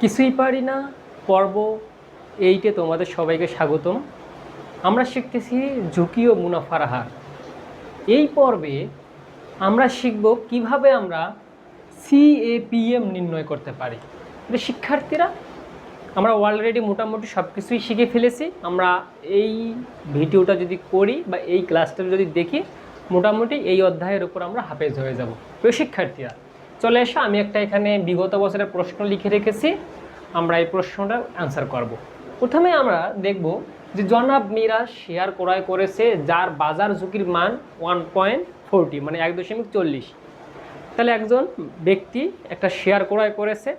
কিছুই পারি না। পর্ব এইটে তোমাদের সবাইকে স্বাগতম। আমরা শিখতেছি ঝুঁকি ও মুনাফার হার। এই পর্বে আমরা শিখব কীভাবে আমরা সিএপিএম নির্ণয় করতে পারি। শিক্ষার্থীরা, আমরা অলরেডি মোটামুটি সব কিছুই শিখে ফেলেছি। আমরা এই ভিডিওটা যদি করি বা এই ক্লাসটা যদি দেখি, মোটামুটি এই অধ্যায়ের উপর আমরা হাফেজ হয়ে যাব। প্রিয় শিক্ষার্থীরা চলে এসো, আমি একটা এখানে বিগত বছরের প্রশ্ন লিখে রেখেছি। আমরা এই প্রশ্নটা অ্যান্সার করব। প্রথমে আমরা দেখব যে জনাব মিরাজ শেয়ার ক্রয় করেছে যার বাজার ঝুঁকির মান ওয়ান পয়েন্ট ফোরটি মানে এক দশমিক চল্লিশ। তাহলে একজন ব্যক্তি একটা শেয়ার ক্রয় করেছে,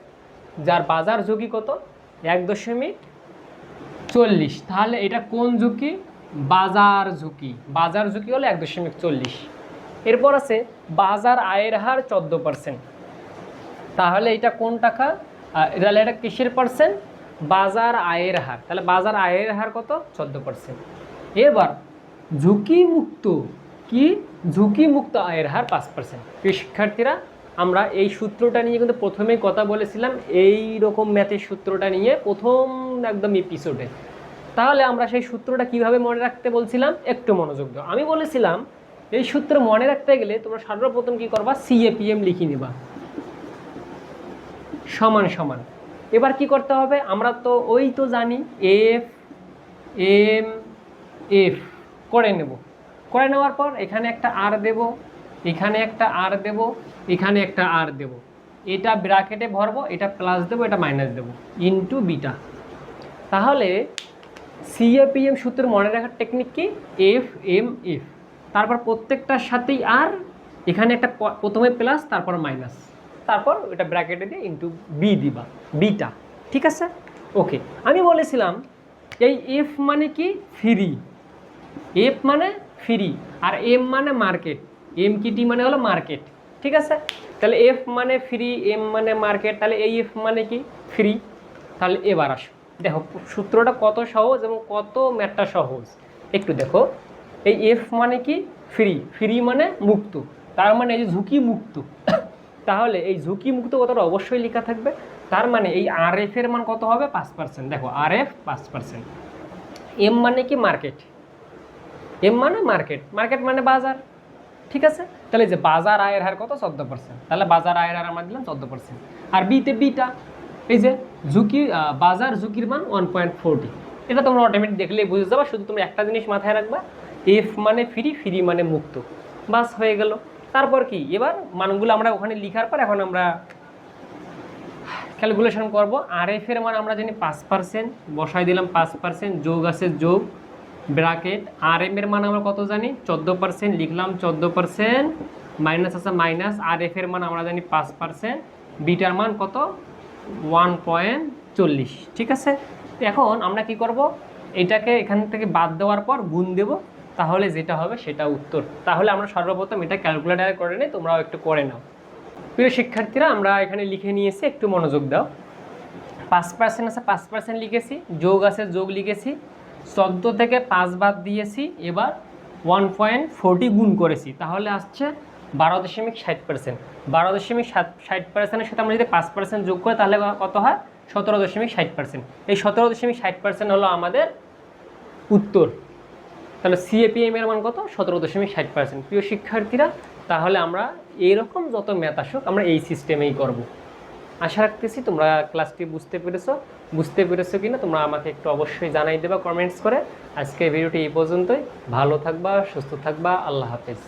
যার বাজার ঝুঁকি কত? এক দশমিক চল্লিশ। তাহলে এটা কোন ঝুঁকি? বাজার ঝুঁকি। বাজার ঝুঁকি হলো এক দশমিক চল্লিশ। এরপর আছে বাজার আয়ের হার চোদ্দ পার্সেন্ট তাহলে এটা কোন টাকা? তাহলে এটা কিসের পার্সেন্ট বাজার আয়ের হার। তাহলে বাজার আয়ের হার কত? চোদ্দ পার্সেন্ট এবার ঝুঁকি মুক্ত কি? ঝুঁকি মুক্ত আয়ের হার পাঁচ পার্সেন্ট শিক্ষার্থীরা, আমরা এই সূত্রটা নিয়ে কিন্তু প্রথমেই কথা বলেছিলাম। এই রকম ম্যাথের সূত্রটা নিয়ে প্রথম একদম এপিসোডে তাহলে আমরা সেই সূত্রটা কীভাবে মনে রাখতে বলছিলাম? একটু মনোযোগ দাও। আমি বলেছিলাম, এই সূত্র মনে রাখতে গেলে তোমরা সর্বপ্রথম কি করবা? সিএপিএম লিখে নিবা। সমান সমান। এবার কি করতে হবে? আমরা তো ওই তো জানি এফ এম এফ করে নেব। করে নেওয়ার পর এখানে একটা আর দেব, এখানে একটা আর দেব, এখানে একটা আর দেব। এটা ব্র্যাকেটে ভরবো, এটা প্লাস দেবো, এটা মাইনাস দেবো ইনটু বিটা তাহলে সিএপিএম সূত্র মনে রাখার টেকনিক কি? এফ এম এফ তারপর প্রত্যেকটার সাথেই আর এখানে একটা প্রথমে প্লাস তারপর মাইনাস তারপর ওটা ব্র্যাকেটে দিয়ে ইন্টু বি দিবা বিটা ঠিক আছে? ওকে আমি বলেছিলাম এই এফ মানে কি? ফ্রি এফ মানে ফ্রি আর এম মানে মার্কেট এম কি টি মানে হলো মার্কেট ঠিক আছে? তাহলে এফ মানে ফ্রি এম মানে মার্কেট তাহলে এই এফ মানে কি? ফ্রি তাহলে এবার আসো। দেখো, সূত্রটা কত সহজ এবং কত ম্যাটটা সহজ? একটু দেখো। এই এফ মানে কি? ফ্রি ফ্রি মানে মুক্ত। তার মানে এই যে ঝুঁকি মুক্ত। তাহলে এই ঝুঁকি মুক্ত কথাটা অবশ্যই লেখা থাকবে। তার মানে এই আর এফ এর মান কত হবে? পাঁচ পার্সেন্ট দেখো আর এফ পাঁচ পার্সেন্ট এম মানে কি? মার্কেট এম মানে মার্কেট মার্কেট মানে বাজার। ঠিক আছে? তাহলে যে বাজার আয়ের হার কত? চোদ্দ পার্সেন্ট তাহলে বাজার আয়ের হার আমরা দিলাম চোদ্দ পার্সেন্ট আর বিতে বিটা এই যে ঝুঁকি বাজার ঝুঁকির মান ওয়ান পয়েন্ট ফোরটি এটা তোমরা অটোমেটিক দেখলেই বুঝে যাবা, শুধু তুমি একটা জিনিস মাথায় রাখবা এফ মানে ফ্রি ফ্রি মানে মুক্ত। বাস, হয়ে গেল। তারপর কি? এবার মানগুলো আমরা ওখানে লিখার পর এখন আমরা ক্যালকুলেশন করব। আর এফ এর মান আমরা জানি পাঁচ পার্সেন্ট বসাই দিলাম পাঁচ পার্সেন্ট যোগ আছে যোগ, ব্র্যাকেট। আর এম এর মান আমরা কত জানি? চোদ্দ পার্সেন্ট লিখলাম চোদ্দ পার্সেন্ট মাইনাস আছে মাইনাস আর এফ এর মান আমরা জানি পাঁচ পার্সেন্ট বিটার মান কত? ওয়ান পয়েন্ট চল্লিশ, ঠিক আছে? এখন আমরা কি করব? এটাকে এখান থেকে বাদ দেওয়ার পর গুণ দেব তাহলে যেটা হবে সেটা উত্তর। তাহলে আমরা সর্বপ্রথম এটা ক্যালকুলেটারে করে নিই, তোমরাও একটু করে নাও। প্রিয় শিক্ষার্থীরা, আমরা এখানে লিখে নিয়েছি, একটু মনোযোগ দাও। পাঁচ পার্সেন্ট আছে, পাঁচ পার্সেন্ট লিখেছি, যোগ আছে, যোগ লিখেছি। চোদ্দ থেকে পাঁচ বাদ দিয়েছি, এবার ওয়ান পয়েন্ট ফোরটি গুণ করেছি। তাহলে আসছে বারো দশমিক ষাট পার্সেন্ট বারো দশমিক সাত ষাট পার্সেন্টের সাথে আমরা যদি পাঁচ পার্সেন্ট যোগ করি, তাহলে কত হয়? সতেরো দশমিক ষাট পার্সেন্ট এই সতেরো দশমিক ষাট পার্সেন্ট হলো আমাদের উত্তর। তাহলে সিএপিএম এর মান কত? সতেরো দশমিক ষাট পার্সেন্ট প্রিয় শিক্ষার্থীরা, তাহলে আমরা এইরকম যত ম্যাথ আসুক, আমরা এই সিস্টেমেই করব। আশা রাখতেছি তোমরা ক্লাসটি বুঝতে পেরেছ। বুঝতে পেরেছ কিনা তোমরা আমাকে একটু অবশ্যই জানাই দেবা কমেন্টস করে। আজকে ভিডিওটি এই পর্যন্তই। ভালো থাকবা, সুস্থ থাকবা। আল্লাহ হাফেজ।